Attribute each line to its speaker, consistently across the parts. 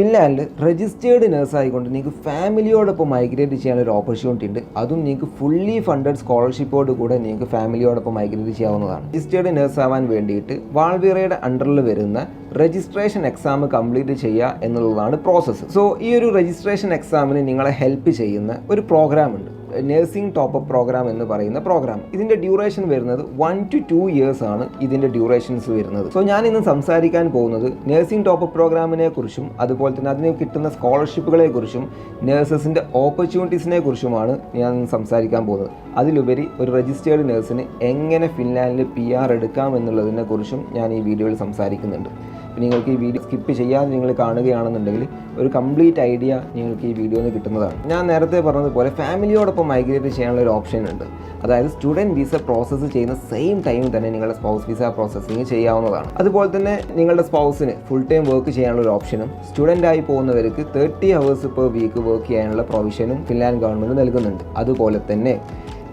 Speaker 1: ഫിൻലാൻഡിൽ registered nurse ആയിക്കൊണ്ട് നിങ്ങൾക്ക് ഫാമിലിയോടൊപ്പം മൈഗ്രേറ്റ് ചെയ്യാനുള്ള ഒരു ഓപ്പർച്യൂണിറ്റി ഉണ്ട്. അതും നിങ്ങൾക്ക് ഫുള്ളി ഫണ്ടഡ് സ്കോളർഷിപ്പോട് കൂടെ നിങ്ങൾക്ക് ഫാമിലിയോടൊപ്പം മൈഗ്രേറ്റ് ചെയ്യാവുന്നതാണ്. രജിസ്റ്റേർഡ് നേഴ്സ് ആവാൻ വേണ്ടിയിട്ട് വാൾവിറയുടെ അണ്ടറിൽ വരുന്ന രജിസ്ട്രേഷൻ എക്സാം കംപ്ലീറ്റ് ചെയ്യുക എന്നുള്ളതാണ് പ്രോസസ്സ് സോ ഈ ഒരു രജിസ്ട്രേഷൻ എക്സാമിന് നിങ്ങളെ ഹെൽപ്പ് ചെയ്യുന്ന ഒരു പ്രോഗ്രാം ഉണ്ട്. നഴ്സിംഗ് ടോപ്പ് അപ്പ് പ്രോഗ്രാം എന്ന് പറയുന്ന പ്രോഗ്രാം ഇതിന്റെ ഡ്യൂറേഷൻ വരുന്നത് വൺ ടു ടു ഇയേഴ്സ് ആണ് ഇതിന്റെ ഡ്യൂറേഷൻസ് വരുന്നത്. സോ ഞാൻ ഇന്ന് സംസാരിക്കാൻ പോകുന്നത് നഴ്സിംഗ് ടോപ്പ് അപ്പ് പ്രോഗ്രാമിനെ കുറിച്ചും അതുപോലെ തന്നെ അതിന് കിട്ടുന്ന സ്കോളർഷിപ്പുകളെ കുറിച്ചും നേഴ്സസിന്റെ ഓപ്പർച്യൂണിറ്റീസിനെ കുറിച്ചുമാണ് ഞാൻ സംസാരിക്കാൻ പോകുന്നത്. അതിലുപരി ഒരു രജിസ്റ്റേർഡ് നഴ്സിന് എങ്ങനെ ഫിൻലാൻഡിൽ പി ആർ എടുക്കാം എന്നുള്ളതിനെ കുറിച്ചും ഞാൻ ഈ വീഡിയോയിൽ സംസാരിക്കുന്നുണ്ട്. നിങ്ങൾക്ക് ഈ വീഡിയോ സ്കിപ്പ് ചെയ്യാതെ നിങ്ങൾ കാണുകയാണെന്നുണ്ടെങ്കിൽ ഒരു കംപ്ലീറ്റ് ഐഡിയ നിങ്ങൾക്ക് ഈ വീഡിയോയിൽ നിന്ന് കിട്ടുന്നതാണ്. ഞാൻ നേരത്തെ പറഞ്ഞതുപോലെ ഫാമിലിയോടൊപ്പം മൈഗ്രേറ്റ് ചെയ്യാനുള്ള ഒരു ഓപ്ഷൻ ഉണ്ട്. അതായത് സ്റ്റുഡന്റ് വിസ പ്രോസസ്സ് ചെയ്യുന്ന സെയിം ടൈം തന്നെ നിങ്ങളുടെ സ്പൗസ് വിസ പ്രോസസ്സിങ് ചെയ്യാവുന്നതാണ്. അതുപോലെ തന്നെ നിങ്ങളുടെ സ്പൗസിന് ഫുൾ ടൈം വർക്ക് ചെയ്യാനുള്ള ഒരു ഓപ്ഷനും സ്റ്റുഡന്റ് ആയി പോകുന്നവർക്ക് thirty hours per week work ചെയ്യാനുള്ള പ്രൊവിഷനും ഫിൻലാൻഡ് ഗവൺമെന്റ് നൽകുന്നുണ്ട്. അതുപോലെ തന്നെ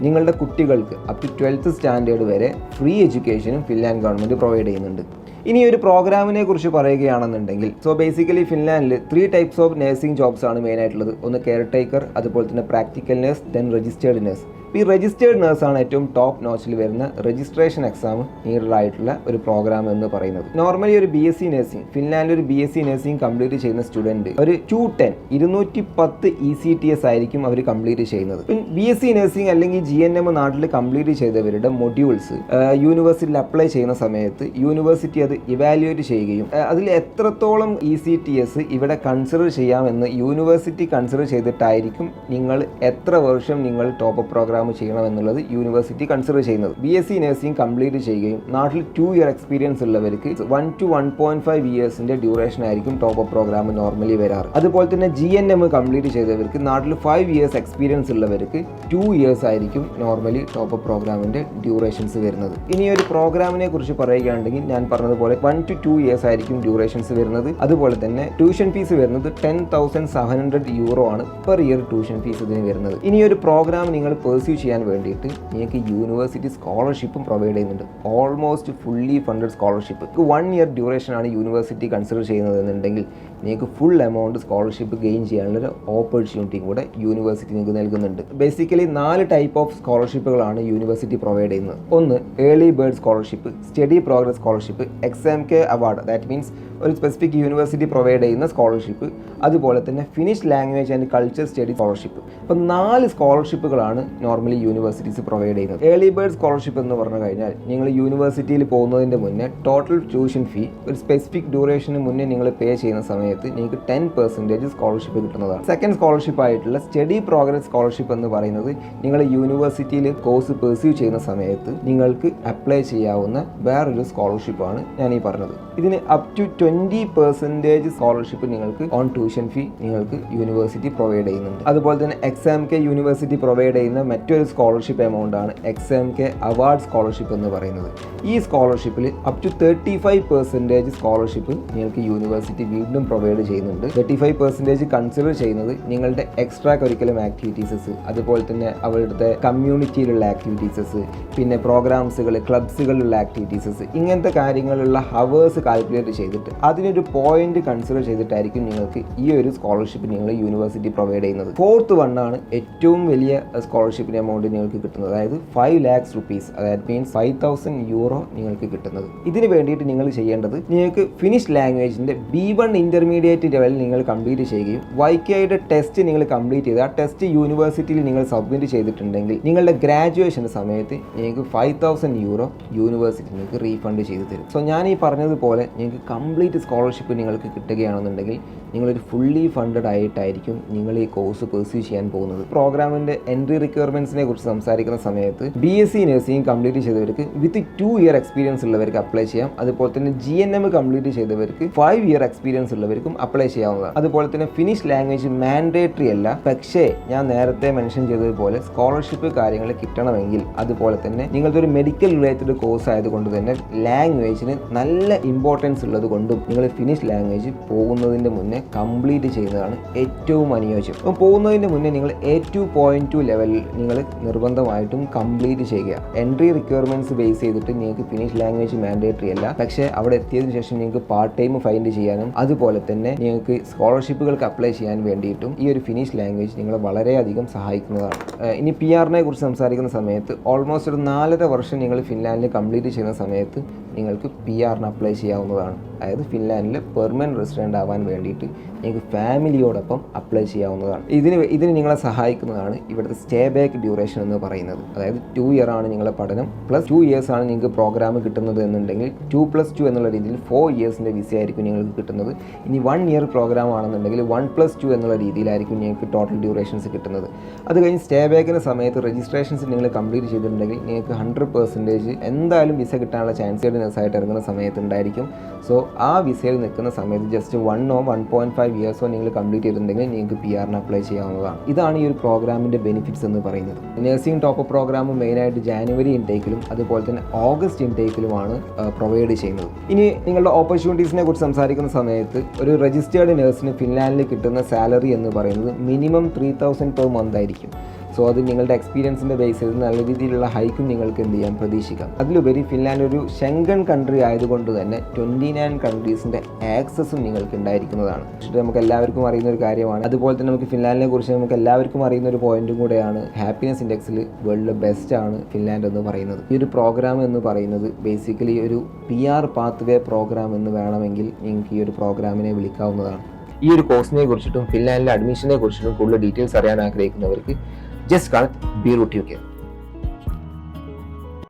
Speaker 1: നിങ്ങളുടെ കുട്ടികൾക്ക് അപ് ടു ട്വൽത്ത് സ്റ്റാൻഡേർഡ് വരെ ഫ്രീ എഡ്യൂക്കേഷനും ഫിൻലാൻഡ് ഗവൺമെന്റ് പ്രൊവൈഡ് ചെയ്യുന്നുണ്ട്. ഇനി ഒരു പ്രോഗ്രാമിനെ കുറിച്ച് പറയുകയാണെന്നുണ്ടെങ്കിൽ so basically ഫിൻലാൻഡിൽ three types of nursing jobs ആണ് മെയിൻ ആയിട്ടുള്ളത്. ഒന്ന് കെയർ ടേക്കർ അതുപോലെ തന്നെ practical nurse then registered nurse ഈ രജിസ്റ്റേർഡ് നേഴ്സാണ് ഏറ്റവും ടോപ്പ് നോച്ചിൽ വരുന്ന രജിസ്ട്രേഷൻ എക്സാം നീഡഡ് ആയിട്ടുള്ള ഒരു പ്രോഗ്രാം എന്ന് പറയുന്നത്. നോർമലി ഒരു ബി എസ് സി നഴ്സിംഗ് ഫിൻലാൻഡിൽ ഒരു B S C nursing complete ചെയ്യുന്ന സ്റ്റുഡന്റ് ഒരു ടു ടെൻ ഇരുന്നൂറ്റി പത്ത് ഇ സി ടി എസ് ആയിരിക്കും അവർ കംപ്ലീറ്റ് ചെയ്യുന്നത്. ബി എസ് സി നഴ്സിംഗ് അല്ലെങ്കിൽ ജി എൻ എം നാട്ടിൽ കംപ്ലീറ്റ് ചെയ്തവരുടെ മൊഡ്യൂൾസ് യൂണിവേഴ്സിറ്റിയിൽ അപ്ലൈ ചെയ്യുന്ന സമയത്ത് യൂണിവേഴ്സിറ്റി അത് ഇവാലുവേറ്റ് ചെയ്യുകയും അതിൽ എത്രത്തോളം ഇ സി ടി എസ് ഇവിടെ കൺസിഡർ ചെയ്യാമെന്ന് യൂണിവേഴ്സിറ്റി കൺസിഡർ ചെയ്തിട്ടായിരിക്കും നിങ്ങൾ എത്ര വർഷം നിങ്ങൾ ടോപ്പ് പ്രോഗ്രാം ചെയ്യണം എന്നുള്ളത് യൂണിവേഴ്സിറ്റി കൺസിഡർ ചെയ്യുന്നത്. B S C nursing complete ചെയ്യുകയും നാട്ടിൽ ടു ഇയർ എക്സ്പീരിയൻസ് ഉള്ളവർക്ക് one two one point five ഇയേഴ്സിന്റെ duration ആയിരിക്കും ടോപ്പ് അപ്പ് പ്രോഗ്രാം നോർമലി വരാറ്. അതുപോലെ തന്നെ ജി എൻ എം കംപ്ലീറ്റ് ചെയ്തവർക്ക് നാട്ടിൽ ഫൈവ് ഇയേഴ്സ് എക്സ്പീരിയൻസ് ഉള്ളവർക്ക് ടു ഇയേഴ്സ് ആയിരിക്കും നോർമലി ടോപ്പ് അപ്പ് പ്രോഗ്രാമിന്റെ ഡ്യൂറേഷൻസ് വരുന്നത്. ഇനി ഒരു പ്രോഗ്രാമിനെ കുറിച്ച് പറയുകയാണെങ്കിൽ ഞാൻ പറഞ്ഞതുപോലെ വൺ ടു ടു ഇയേഴ്സ് ആയിരിക്കും ഡ്യൂറേഷൻസ് വരുന്നത്. അതുപോലെ തന്നെ ട്യൂഷൻ ഫീസ് വരുന്നത് ten thousand seven hundred euro ആണ് പെർ ഇയർ ട്യൂഷൻ ഫീസ് ഇതിന് വരുന്നത്. ഇനി ഒരു പ്രോഗ്രാം നിങ്ങൾ പെർസ്യൂ ചെയ്യാൻ വേണ്ടിയിട്ട് നിങ്ങൾക്ക് യൂണിവേഴ്സിറ്റി സ്കോളർഷിപ്പും പ്രൊവൈഡ് ചെയ്യുന്നുണ്ട്. Almost fully funded scholarship one year ഡ്യൂറേഷനാണ് university consider ചെയ്യുന്നതെന്നുണ്ടെങ്കിൽ നിങ്ങൾക്ക് ഫുൾ എമൗണ്ട് സ്കോളർഷിപ്പ് ഗെയിൻ ചെയ്യാനുള്ള ഒരു ഓപ്പർച്യൂണിറ്റിയും കൂടെ യൂണിവേഴ്സിറ്റി നിങ്ങൾക്ക് നൽകുന്നുണ്ട്. ബേസിക്കലി നാല് ടൈപ്പ് ഓഫ് സ്കോളർഷിപ്പുകളാണ് യൂണിവേഴ്സിറ്റി പ്രൊവൈഡ് ചെയ്യുന്നത്. ഒന്ന് early bird scholarship study progress scholarship exam K award that means ഒരു സ്പെസിഫിക് യൂണിവേഴ്സിറ്റി പ്രൊവൈഡ് ചെയ്യുന്ന സ്കോളർഷിപ്പ് അതുപോലെ തന്നെ Finnish language and culture study scholarship അപ്പോൾ നാല് സ്കോളർഷിപ്പുകളാണ് നോർമലി യൂണിവേഴ്സിറ്റീസ് പ്രൊവൈഡ് ചെയ്യുന്നത്. ഏർലി ബേർഡ് സ്കോളർഷിപ്പ് എന്ന് പറഞ്ഞു കഴിഞ്ഞാൽ നിങ്ങൾ യൂണിവേഴ്സിറ്റിയിൽ പോകുന്നതിന്റെ മുന്നേ ടോട്ടൽ ട്യൂഷൻ ഫീ ഒരു സ്പെസിഫിക് ഡ്യൂറേഷന് മുന്നേ നിങ്ങൾ പേ ചെയ്യുന്ന സമയത്ത് നിങ്ങൾക്ക് ടെൻ പെർസെന്റേജ് സ്കോളർഷിപ്പ് കിട്ടുന്നതാണ്. സെക്കൻഡ് സ്കോളർഷിപ്പ് ആയിട്ടുള്ള സ്റ്റഡി പ്രോഗ്രസ് സ്കോളർഷിപ്പ് എന്ന് പറയുന്നത് നിങ്ങൾ യൂണിവേഴ്സിറ്റിയിൽ കോഴ്സ് പെർസ്യൂ ചെയ്യുന്ന സമയത്ത് നിങ്ങൾക്ക് അപ്ലൈ ചെയ്യാവുന്ന വേറൊരു സ്കോളർഷിപ്പാണ് ഞാൻ ഈ പറഞ്ഞത്. ഇതിന് up to twenty percentage scholarship നിങ്ങൾക്ക് ഓൺ ട്യൂഷൻ ഫീ നിങ്ങൾക്ക് യൂണിവേഴ്സിറ്റി പ്രൊവൈഡ് ചെയ്യുന്നുണ്ട്. അതുപോലെ തന്നെ എക്സാം കെ യൂണിവേഴ്സിറ്റി പ്രൊവൈഡ് ചെയ്യുന്ന മറ്റൊരു സ്കോളർഷിപ്പ് എമൗണ്ട് ആണ് എക്സാം കെ അവാർഡ് സ്കോളർഷിപ്പ് എന്ന് പറയുന്നത്. ഈ സ്കോളർഷിപ്പിൽ up to thirty five percentage scholarship നിങ്ങൾക്ക് യൂണിവേഴ്സിറ്റി വീണ്ടും പ്രൊവൈഡ് ചെയ്യുന്നുണ്ട്. തേർട്ടി ഫൈവ് പെർസെന്റേജ് കൺസിഡർ ചെയ്യുന്നത് നിങ്ങളുടെ എക്സ്ട്രാ കരിക്കുലം ആക്ടിവിറ്റീസസ് അതുപോലെ തന്നെ അവരുടെ കമ്മ്യൂണിറ്റിയിലുള്ള ആക്ടിവിറ്റീസസ് പിന്നെ പ്രോഗ്രാംസുകൾ ക്ലബ്സുകളിലുള്ള ആക്ടിവിറ്റീസസ് ഇങ്ങനത്തെ കാര്യങ്ങളുള്ള ഹവേഴ്സ് കാൽക്കുലേറ്റ് ചെയ്തിട്ട് അതിനൊരു പോയിന്റ് കൺസിഡർ ചെയ്തിട്ടായിരിക്കും നിങ്ങൾക്ക് ഈ ഒരു സ്കോളർഷിപ്പ് നിങ്ങൾ യൂണിവേഴ്സിറ്റി പ്രൊവൈഡ് ചെയ്യുന്നത്. ഫോർത്ത് വൺ ആണ് ഏറ്റവും വലിയ സ്കോളർഷിപ്പിന്റെ എമൗണ്ട് നിങ്ങൾക്ക് കിട്ടുന്നത്. അതായത് ഫൈവ് ലാക്സ് റുപ്പീസ് അതായത് മീൻസ് ഫൈവ് തൗസൻഡ് യൂറോ നിങ്ങൾക്ക് കിട്ടുന്നത്. ഇതിന് വേണ്ടിയിട്ട് നിങ്ങൾ ചെയ്യേണ്ടത് നിങ്ങൾക്ക് ഫിനിഷ് ലാംഗ്വേജിന്റെ ബി വൺ ഇന്റർമീഡിയറ്റ് ലെവലിൽ നിങ്ങൾ കംപ്ലീറ്റ് ചെയ്യുകയും വൈക്കയുടെ ടെസ്റ്റ് നിങ്ങൾ കംപ്ലീറ്റ് ചെയ്ത് ആ ടെസ്റ്റ് യൂണിവേഴ്സിറ്റിയിൽ നിങ്ങൾ സബ്മിറ്റ് ചെയ്തിട്ടുണ്ടെങ്കിൽ നിങ്ങളുടെ ഗ്രാജുവേഷന്റെ സമയത്ത് നിങ്ങൾക്ക് ഫൈവ് തൗസൻഡ് യൂറോ യൂണിവേഴ്സിറ്റി നിങ്ങൾക്ക് റീഫണ്ട് ചെയ്തു തരും. സോ ഞാൻ ഈ പറഞ്ഞതുപോലെ നിങ്ങൾക്ക് കംപ്ലീറ്റ് സ്കോളർഷിപ്പ് നിങ്ങൾക്ക് കിട്ടുകയാണെന്നുണ്ടെങ്കിൽ നിങ്ങളൊരു ഫുള്ളി ഫണ്ടഡ് ആയിട്ടായിരിക്കും നിങ്ങൾ ഈ കോഴ്സ് പെർസ്യൂ ചെയ്യാൻ പോകുന്നത്. പ്രോഗ്രാമിന്റെ എൻട്രി റിക്വയർമെന്റ്സിനെ കുറിച്ച് സംസാരിക്കുന്ന സമയത്ത് B S C nursing complete ചെയ്തവർക്ക് വിത്ത് ടു ഇയർ എക്സ്പീരിയൻസ് ഉള്ളവർക്ക് അപ്ലൈ ചെയ്യാം. അതുപോലെ തന്നെ ജി എൻ എം കംപ്ലീറ്റ് ചെയ്തവർക്ക് ഫൈവ് ഇയർ എക്സ്പീരിയൻസ് ഉള്ളവർക്കും അപ്ലൈ ചെയ്യാവുന്നതാണ്. അതുപോലെ തന്നെ ഫിനിഷ് ലാംഗ്വേജ് മാൻഡേറ്ററി അല്ല. പക്ഷേ ഞാൻ നേരത്തെ മെൻഷൻ ചെയ്തതുപോലെ സ്കോളർഷിപ്പ് കാര്യങ്ങൾ കിട്ടണമെങ്കിൽ അതുപോലെ തന്നെ നിങ്ങളുടെ ഒരു മെഡിക്കൽ റിലേറ്റഡ് കോഴ്സ് ആയതുകൊണ്ട് തന്നെ ലാംഗ്വേജിന് നല്ല ഇമ്പോർട്ടൻസ് ഉള്ളത് കൊണ്ടും നിങ്ങൾ ഫിനിഷ് ലാംഗ്വേജ് പോകുന്നതിന്റെ മുന്നേ കംപ്ലീറ്റ് ചെയ്യുന്നതാണ് ഏറ്റവും അനുയോജ്യം. അപ്പം പോകുന്നതിന്റെ മുന്നേ നിങ്ങൾ എ ടു പോയിന്റ് ടു ലെവലിൽ നിങ്ങൾ നിർബന്ധമായിട്ടും കംപ്ലീറ്റ് ചെയ്യുക. എൻട്രി റിക്വയർമെന്റ്സ് ബേസ് ചെയ്തിട്ട് നിങ്ങൾക്ക് ഫിനിഷ് ലാംഗ്വേജ് മാൻഡേറ്ററി അല്ല. പക്ഷേ അവിടെ എത്തിയതിനു ശേഷം നിങ്ങൾക്ക് പാർട്ട് ടൈം ഫൈൻഡ് ചെയ്യാനും അതുപോലെ തന്നെ നിങ്ങൾക്ക് സ്കോളർഷിപ്പുകൾക്ക് അപ്ലൈ ചെയ്യാൻ വേണ്ടിയിട്ടും ഈ ഒരു ഫിനിഷ് ലാംഗ്വേജ് നിങ്ങളെ വളരെയധികം സഹായിക്കുന്നതാണ്. ഇനി പി ആറിനെ കുറിച്ച് സംസാരിക്കുന്ന സമയത്ത് ഓൾമോസ്റ്റ് ഒരു നാലര വർഷം നിങ്ങൾ ഫിൻലാൻഡിൽ കംപ്ലീറ്റ് ചെയ്യുന്ന സമയത്ത് നിങ്ങൾക്ക് പി ആറിന് അപ്ലൈ ചെയ്യാവുന്നതാണ്. അതായത് ഫിൻലാൻഡിൽ പെർമനന്റ് റെസിഡന്റ് ആവാൻ വേണ്ടിയിട്ട് നിങ്ങൾക്ക് ഫാമിലിയോടൊപ്പം അപ്ലൈ ചെയ്യാവുന്നതാണ്. ഇതിന് ഇതിന് നിങ്ങളെ സഹായിക്കുന്നതാണ് ഇവിടുത്തെ സ്റ്റേ ബാക്ക് ഡ്യൂറേഷൻ എന്ന് പറയുന്നത്. അതായത് ടു ഇയർ ആണ് നിങ്ങളുടെ പഠനം പ്ലസ് ടു ഇയേഴ്സ് ആണ് നിങ്ങൾക്ക് പ്രോഗ്രാം കിട്ടുന്നത് എന്നുണ്ടെങ്കിൽ ടു പ്ലസ് ടു എന്നുള്ള രീതിയിൽ ഫോർ ഇയേഴ്സിന്റെ വിസ ആയിരിക്കും നിങ്ങൾക്ക് കിട്ടുന്നത്. ഇനി വൺ ഇയർ പ്രോഗ്രാം ആണെന്നുണ്ടെങ്കിൽ വൺ പ്ലസ് ടു എന്നുള്ള രീതിയിലായിരിക്കും നിങ്ങൾക്ക് ടോട്ടൽ ഡ്യൂറേഷൻസ് കിട്ടുന്നത്. അത് കഴിഞ്ഞ് സ്റ്റേ ബാക്കിന്റെ സമയത്ത് രജിസ്ട്രേഷൻസ് നിങ്ങൾ കംപ്ലീറ്റ് ചെയ്തിട്ടുണ്ടെങ്കിൽ നിങ്ങൾക്ക് ഹൺഡ്രഡ് പെർസെന്റേജ് എന്തായാലും വിസ കിട്ടാനുള്ള ചാൻസ് നഴ്സായിട്ട് ഇറങ്ങുന്ന സമയത്ത് ഉണ്ടായിരിക്കും സോ ആ വിസയിൽ നിൽക്കുന്ന സമയത്ത് ജസ്റ്റ് വണ്ണോ വൺ പോയിന്റ് ഫൈവ് ഇയേഴ്സോ നിങ്ങൾ കംപ്ലീറ്റ് ചെയ്തിട്ടുണ്ടെങ്കിൽ നിങ്ങൾക്ക് പി ആറിന് അപ്ലൈ ചെയ്യാവുന്നതാണ്. ഇതാണ് ഈ ഒരു പ്രോഗ്രാമിന്റെ ബെനിഫിറ്റ്സ് എന്ന് പറയുന്നത്. നഴ്സിംഗ് ടോപ്പ് പ്രോഗ്രാം മെയിനായിട്ട് ജാനുവരി ഇൻടേക്കിലും അതുപോലെ തന്നെ ഓഗസ്റ്റ് ഇൻടേക്കിലുമാണ് പ്രൊവൈഡ് ചെയ്യുന്നത്. ഇനി നിങ്ങളുടെ ഓപ്പർച്യൂണിറ്റീസിനെ കുറിച്ച് സംസാരിക്കുന്ന സമയത്ത് ഒരു രജിസ്റ്റേർഡ് നഴ്സിന് ഫിൻലാൻഡിൽ കിട്ടുന്ന സാലറി എന്ന് പറയുന്നത് minimum three thousand per month ആയിരിക്കും. സോ അത് നിങ്ങളുടെ എക്സ്പീരിയൻസിന്റെ ബേസിൽ നല്ല രീതിയിലുള്ള ഹൈക്കും നിങ്ങൾക്ക് എന്ത് ചെയ്യാം പ്രതീക്ഷിക്കാം. അതിലുപരി ഫിൻലാൻഡ് ഒരു ഷെങ്കൺ കൺട്രി ആയതുകൊണ്ട് തന്നെ ട്വന്റി നയൻ കൺട്രീസിന്റെ ആക്സസും നിങ്ങൾക്ക് ഉണ്ടായിരിക്കുന്നതാണ്. പക്ഷേ നമുക്ക് എല്ലാവർക്കും അറിയുന്ന ഒരു കാര്യമാണ്. അതുപോലെ തന്നെ നമുക്ക് ഫിൻലാൻഡിനെ കുറിച്ച് നമുക്ക് എല്ലാവർക്കും അറിയുന്ന ഒരു പോയിന്റും കൂടെയാണ് ഹാപ്പിനെസ് ഇൻഡെക്സിൽ വേൾഡ് ബെസ്റ്റ് ആണ് ഫിൻലാൻഡ് എന്ന് പറയുന്നത്. ഈ ഒരു പ്രോഗ്രാം എന്ന് പറയുന്നത് ബേസിക്കലി ഒരു P R pathway programme എന്ന് വേണമെങ്കിൽ നിങ്ങൾക്ക് ഈ ഒരു പ്രോഗ്രാമിനെ വിളിക്കാവുന്നതാണ്. ഈ ഒരു കോഴ്സിനെ കുറിച്ചിട്ടും ഫിൻലാൻഡിലെ അഡ്മിഷനെ കുറിച്ചിട്ടും കൂടുതൽ ഡീറ്റെയിൽസ് അറിയാൻ ആഗ്രഹിക്കുന്നവർക്ക് just connect B Root U K